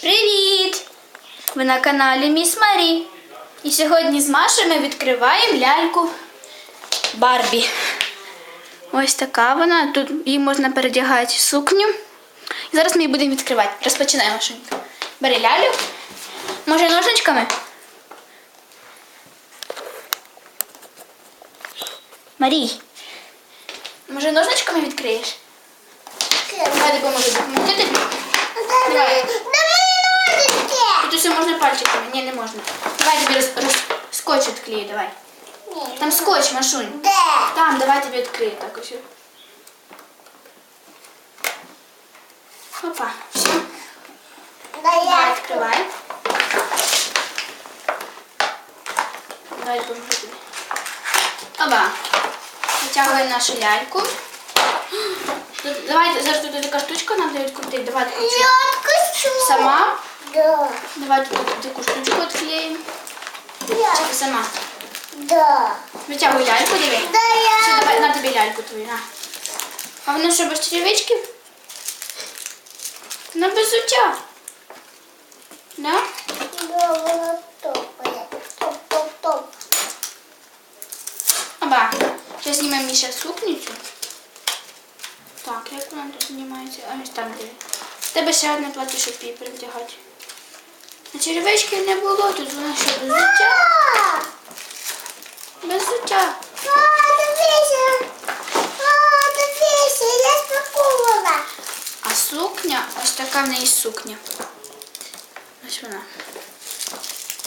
Привіт! Ви на каналі Міс Марі. І сьогодні з Машею ми відкриваємо ляльку Барбі. Ось така вона. Тут її можна передягати в сукню. І зараз ми її будемо відкривати. Розпочинаємо Машенька. Бери лялю. Може ножничками? Марій. Може ножничками відкриєш? Я допоможу допомогти тобі. Давай. Тут усе можна пальчиками. Ні, не можна. Давай тобі роз, роз, скотч відклею, давай. Там скотч, Машунь. Де? Там, давай тобі відкрию так ось. Опа, все. Да Давай, я. відкривай. Давай допоможу тобі. Оба. Витягуємо нашу ляльку. Тут, давай, зараз тут така штучка нам дають крутити. Давай таку чу- Я откусу. Сама. Да. Давай тут таку штучку відклеїмо. Я. Чи ти сама? Да. Витягуй ляльку, диви. Да Все, я. давай на тобі ляльку твою, на. А воно що, без черевичків? На без взуття. Да? Да, воно топає. Топ, топ, топ. Оба. Зараз знімемо Міша сукницю. Так, як вона тут знімається? А ось там диви. В тебе ще одне плаття, щоб її перевдягати. А черевичків не було, тут вона що, без взуття? Без взуття. а, дивися. А, дивися, я спакувала. А сукня, ось така в неї сукня. Ось вона.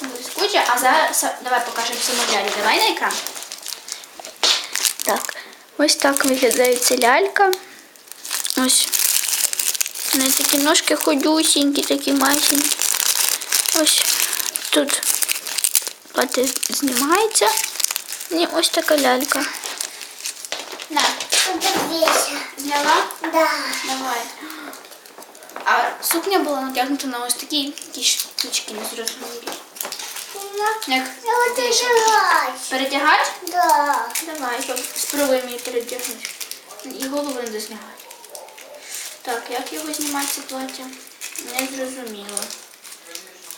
Блискуча, а зараз давай покажемо саму лялю. Давай на екран. Так, ось так виглядає ця лялька. Ось. У неї такі ножки ходюсінькі, такі масінькі. Ось тут плаття знімається. І ось така лялька. На, зняла? Да. Давай. А сукня була натягнута на ось такі якісь штучки незрозумілі. Як Я вот ти перетягати? Да. Давай, то спробуємо її перетягнути. І голову не дознягати. Так, як його знімати це плаття? Не зрозуміло.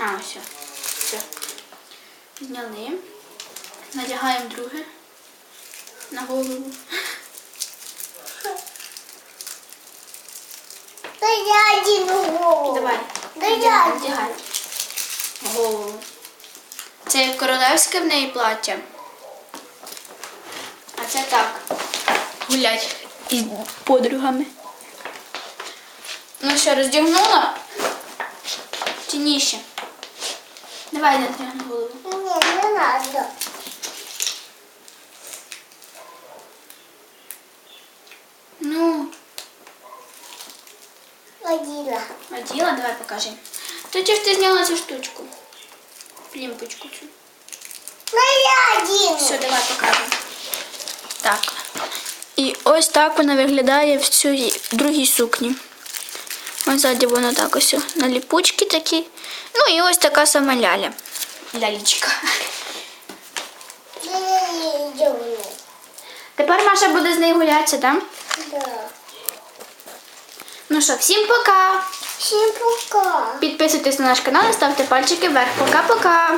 А, все. Все. Зняли. Надягаємо друге на голову. Да я один голову. Давай. Да я вдягай. Голову. Це королевське в неї плаття. А це так. Гулять із подругами. Ну що, роздягнула? Чи ні ще? Давай натягну голову. Ні, не надо. Ну, Водила. оділа, давай покажемо. То чого ж ти зняла цю штучку? Плімпочку цю. Да я один. Все, давай покажемо. Так. І ось так вона виглядає в цій в другій сукні. Ось ззаді воно так ось на ліпучки такі. Ну і ось така сама ляля. Лялічка. Тепер Маша буде з нею гулятися, так? Да. Ну що, всім пока! Всім пока. Підписуйтесь на наш канал і ставте пальчики вверх. Пока-пока!